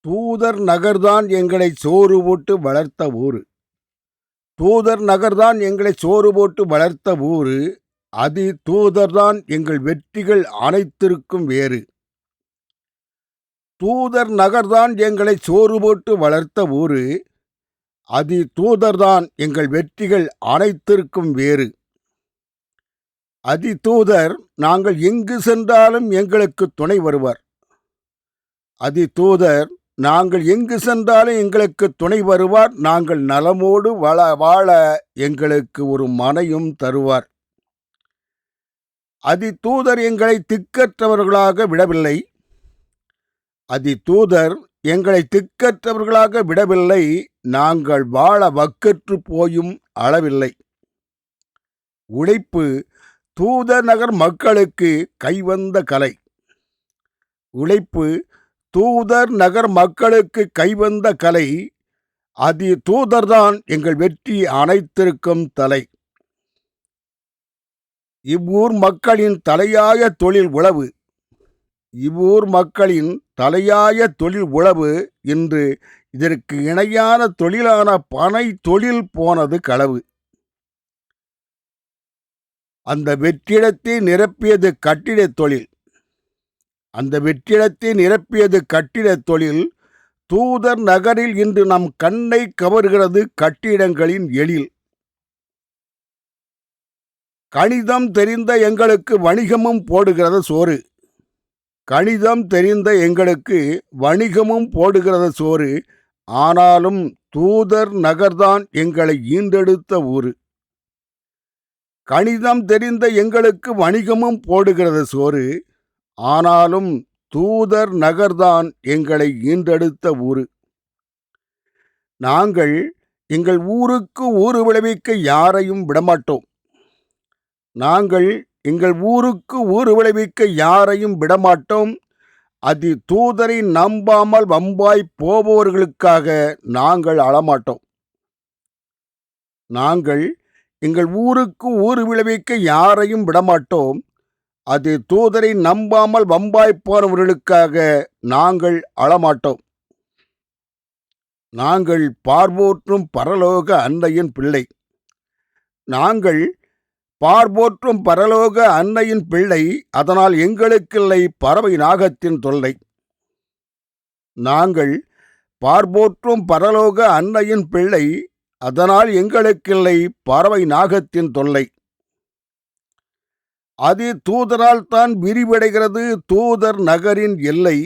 தூதர் நகர்தான் எங்களை சோறு போட்டு வளர்த்த ஊர். தூதர் நகர்தான் எங்களை சோறு போட்டு வளர்த்த ஊர். அதி தூதர்தான் எங்கள் வெற்றிகள் அனைத்திற்கும் வேறு. தூதர் நகர்தான் எங்களை சோறு போட்டு வளர்த்த ஊர். அதி தூதர்தான் எங்கள் வெற்றிகள் அனைத்திற்கும் வேறு. அதி தூதர் நாங்கள் எங்கு சென்றாலும் எங்களுக்கு துணை வருவார். அதி தூதர் நாங்கள் எங்கு சென்றாலும் எங்களுக்கு துணை வருவார். நாங்கள் நலமோடு வள வாழ எங்களுக்கு ஒரு மனையும் தருவார். அதி தூதர் எங்களை திக்கற்றவர்களாக விடவில்லை. அதி தூதர் எங்களை திக்கற்றவர்களாக விடவில்லை. நாங்கள் வாழ வக்கற்று போயும் அளவில்லை. உழைப்பு தூதர் நகர் மக்களுக்கு கைவந்த கலை. உழைப்பு தூதர் நகர் மக்களுக்கு கைவந்த கலை அதி தூதர்தான் எங்கள் வெற்றி அனைத்திற்கும் தலை. இவ்வூர் மக்களின் தலையாய தொழில் உழவு இவ்வூர் மக்களின் தலையாய தொழில் உழவு இன்று இதற்கு இணையான தொழிலான பனை தொழில் போனது களவு. அந்த வெற்றிடத்தை நிரப்பியது கட்டிடத் தொழில். அந்த வெற்றிடத்தை நிரப்பியது கட்டிடத் தொழில். தூதர் நகரில் இன்று நம் கண்ணை கவர்கிறது கட்டிடங்களின் எழில். கணிதம் தெரிந்த எங்களுக்கு வணிகமும் போடுகிறது சோறு. கணிதம் தெரிந்த எங்களுக்கு வணிகமும் போடுகிறது சோறு. ஆனாலும் தூதர் நகர்தான் எங்களை ஈண்டெடுத்த ஊரு கணிதம் தெரிந்த எங்களுக்கு வணிகமும் போடுகிறது சோறு. ஆனாலும் தூதர் நகர்தான் எங்களை ஈன்றெடுத்த ஊரு. நாங்கள் எங்கள் ஊருக்கு ஊறு விளைவிக்க யாரையும் விடமாட்டோம். நாங்கள் எங்கள் ஊருக்கு ஊறு விளைவிக்க யாரையும் விடமாட்டோம். அதி தூதரை நம்பாமல் வம்பாய் போபவர்களுக்காக நாங்கள் அழமாட்டோம். நாங்கள் எங்கள் ஊருக்கு ஊறு விளைவிக்க யாரையும் விடமாட்டோம். அது தூதரை நம்பாமல் வம்பாய்ப்பானவர்களுக்காக நாங்கள் அழமாட்டோம். நாங்கள் பார்வோற்றும் பரலோக அன்னையின் பிள்ளை. நாங்கள் பார்போற்றும் பரலோக அன்னையின் பிள்ளை அதனால் எங்களுக்கில்லை பறவை நாகத்தின் தொல்லை. நாங்கள் பார்போற்றும் பரலோக அன்னையின் பிள்ளை அதனால் எங்களுக்கில்லை பறவை நாகத்தின் தொல்லை. அது தூதரால் தான் விரிவடைகிறது. தூதர் நகரின் எல்லை.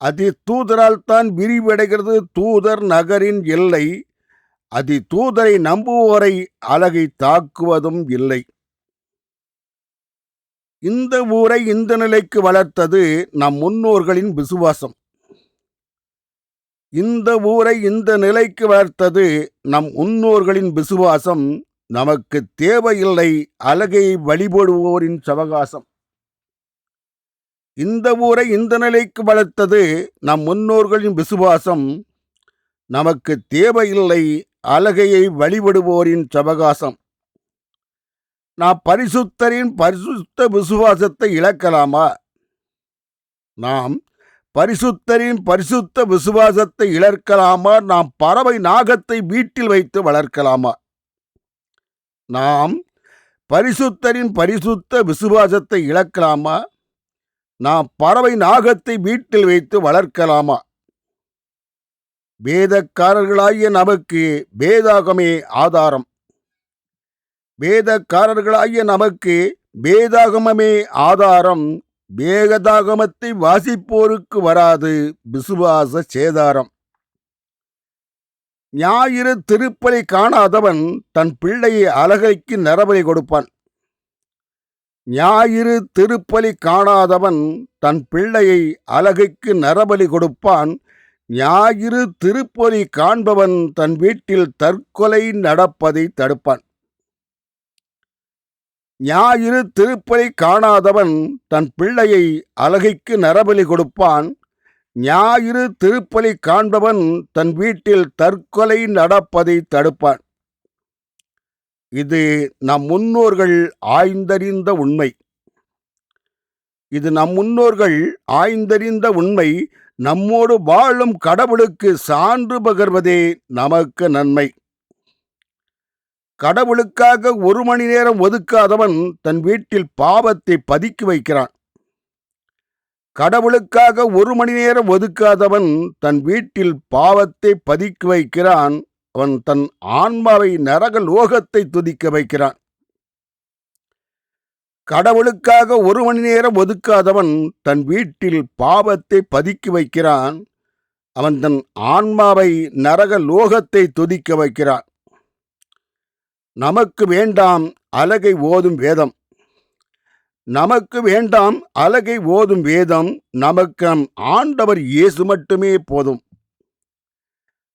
அதி தூதரால் தான் விரிவடைகிறது. தூதர் நகரின் எல்லை. அதி தூதரை நம்புவோரை அழகை தாக்குவதும் இல்லை. இந்த ஊரை இந்த நிலைக்கு வளர்த்தது நம் முன்னோர்களின் விசுவாசம். இந்த ஊரை இந்த நிலைக்கு வளர்த்தது நம் முன்னோர்களின் விசுவாசம். நமக்கு தேவையில்லை அழகை வழிபடுவோரின் சவகாசம். இந்த ஊரை இந்த நிலைக்கு வளர்த்தது நம் முன்னோர்களின் விசுவாசம். நமக்கு தேவையில்லை அழகையை வழிபடுவோரின் சவகாசம். நாம் பரிசுத்தரின் பரிசுத்த விசுவாசத்தை இழக்கலாமா? நாம் பரிசுத்தரின் பரிசுத்த விசுவாசத்தை இழக்கலாமா? நாம் பறவை நாகத்தை வீட்டில் வைத்து வளர்க்கலாமா? நாம் பரிசுத்தரின் பரிசுத்த விசுவாசத்தை இழக்கலாமா? நாம் பறவை நாகத்தை வீட்டில் வைத்து வளர்க்கலாமா? வேதக்காரர்களாகிய நமக்கு வேதாகமே ஆதாரம். வேதக்காரர்களாகிய நமக்கு வேதாகமமே ஆதாரம். வேகதாகமத்தை வாசிப்போருக்கு வராது விசுவாச சேதாரம். ஞாயிறு திருப்பலி காணாதவன் தன் பிள்ளையை அலகைக்கு நரபலி கொடுப்பான். ஞாயிறு திருப்பலி காணாதவன் தன் பிள்ளையை அலகைக்கு நரபலி கொடுப்பான். ஞாயிறு திருப்பலி காண்பவன் தன் வீட்டில் தற்கொலை நடப்பதை தடுப்பான். ஞாயிறு திருப்பலி காணாதவன் தன் பிள்ளையை அலகைக்கு நரபலி கொடுப்பான். ஞாயிறு திருப்பலி காண்பவன் தன் வீட்டில் தற்கொலை நடப்பதை தடுப்பான். இது நம் முன்னோர்கள் ஆய்ந்தறிந்த உண்மை. இது நம் முன்னோர்கள் ஆய்ந்தறிந்த உண்மை. நம்மோடு வாழும் கடவுளுக்கு சான்று பகர்வதே நமக்கு நன்மை. கடவுளுக்காக ஒரு மணி நேரம் ஒதுக்காதவன் தன் வீட்டில் பாவத்தை பதுக்கி வைக்கிறான். கடவுளுக்காக ஒரு மணி நேரம் ஒதுக்காதவன் தன் வீட்டில் பாவத்தை பதிக்க வைக்கிறான். அவன் தன் ஆன்மாவை நரக லோகத்தை துதிக்க வைக்கிறான். கடவுளுக்காக ஒரு மணி நேரம் ஒதுக்காதவன் தன் வீட்டில் பாவத்தை பதுக்கி வைக்கிறான். அவன் தன் ஆன்மாவை நரக லோகத்தை துதிக்க வைக்கிறான். நமக்கு வேண்டாம் அலகை ஓதும் வேதம். நமக்கு வேண்டாம் அலகை ஓதும் வேதம் நமக்கு நம் ஆண்டவர் இயேசு மட்டுமே போதும்.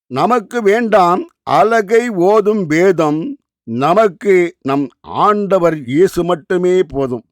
நமக்கு வேண்டாம் அலகை ஓதும் வேதம் நமக்கு நம் ஆண்டவர் இயேசு மட்டுமே போதும்.